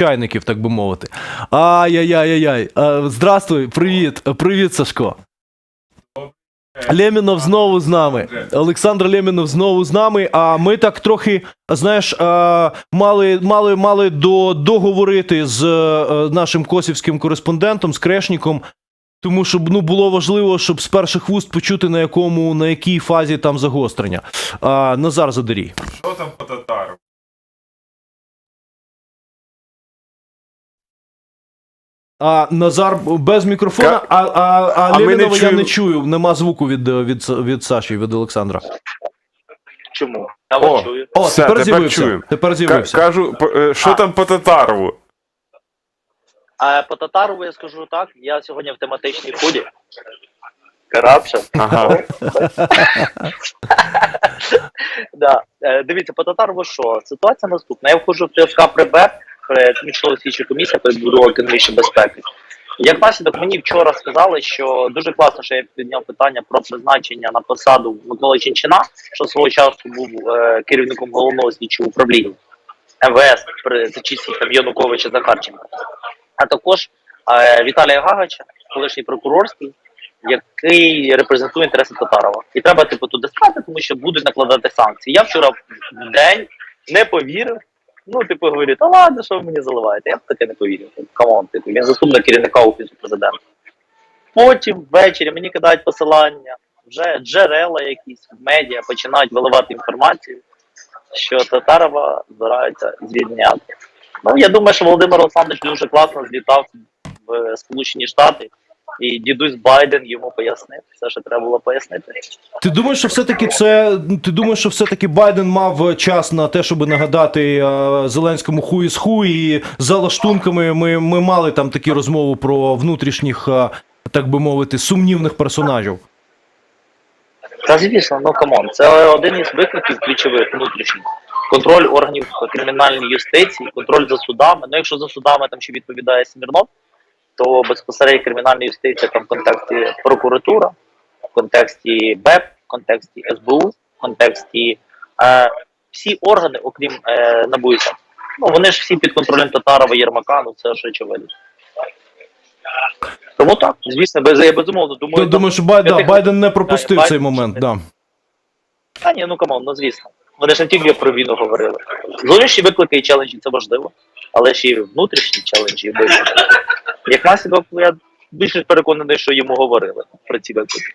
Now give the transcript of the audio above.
чайників, так би мовити. Ай-яй-яй-яй. Е, Здравствуй, привіт, привіт, Сашко. Лемінов знову з нами. Олександр Лемінов знову з нами. А ми так трохи, знаєш, е, мали, мали, мали до, договорити з е, нашим косівським кореспондентом, з Крешніком. Тому що ну, було важливо, щоб з перших вуст почути, на якому, на якій фазі там загострення. А, Назар Задарій. Що там по татару? А Назар без мікрофона, Ка- а, а, а, А не я чуємо. не чую. Нема звуку від, від, від Саші, від Олександра. Чому? Я О, чую. О, Все, тепер тепер з'явився. Тепер з'явився. кажу, е, що А. там по татарову? А по татарову я скажу так. Я сьогодні в тематичній ході. Карапша. Ага. Да. Е, Дивіться, по татарову що? Ситуація наступна. Я входжу в ТСК ПРБ, тимчасова слідча комісія передбудова економічної безпеки. Як наслідок, мені вчора сказали, що дуже класно, що я підняв питання про призначення на посаду Миколи Чинчина, що свого часу був е, керівником головного слідчого управління МВС при за часів там Януковича Захарченка. А також е, Віталія Гагача, колишній прокурорський, який репрезентує інтереси Татарова. І треба типу туди стати, тому що будуть накладати санкції. Я вчора в день не повірив. Ну, типу, говорю, та ладно, що ви мені заливаєте? Я б таке не повірив. Камон, типу, він заступник керівника офісу президента. Потім ввечері мені кидають посилання, вже джерела якісь медіа починають виливати інформацію, що Татарова збираються звільняти. Ну, я думаю, що Володимир Олександрович дуже класно злітав в Сполучені Штати, і дідусь Байден йому пояснив все, що треба було пояснити. Ти думаєш, що все-таки це. Ти думаєш, що все-таки Байден мав час на те, щоб нагадати е, Зеленському ху із ху, і за лаштунками ми, ми мали там такі розмови про внутрішніх, е, так би мовити, сумнівних персонажів. Та звісно, ну камон, це один із викликів ключових внутрішніх. Контроль органів кримінальної юстиції, контроль за судами. Ну, якщо за судами там ще відповідає Смірнов, то безпосередньо кримінальна юстиція там в контексті прокуратура, в контексті БЕП, в контексті СБУ, в контексті е, всі органи, окрім е, НАБУ і САП. Ну вони ж всі під контролем Татарова, Єрмака, ну це ж очевидно. Тому так, звісно, без я безумовно думаю. Там- думаєш, що Бай- да, Байден не пропустив Байден- цей момент, да. Та ні, ну камон, ну звісно. Вони ж не тільки про війну говорили. Зовнішні виклики і челенджі це важливо, але ще й внутрішні челенджі і виклики. Як наслідок, я більше переконаний, що йому говорили про ці виклики.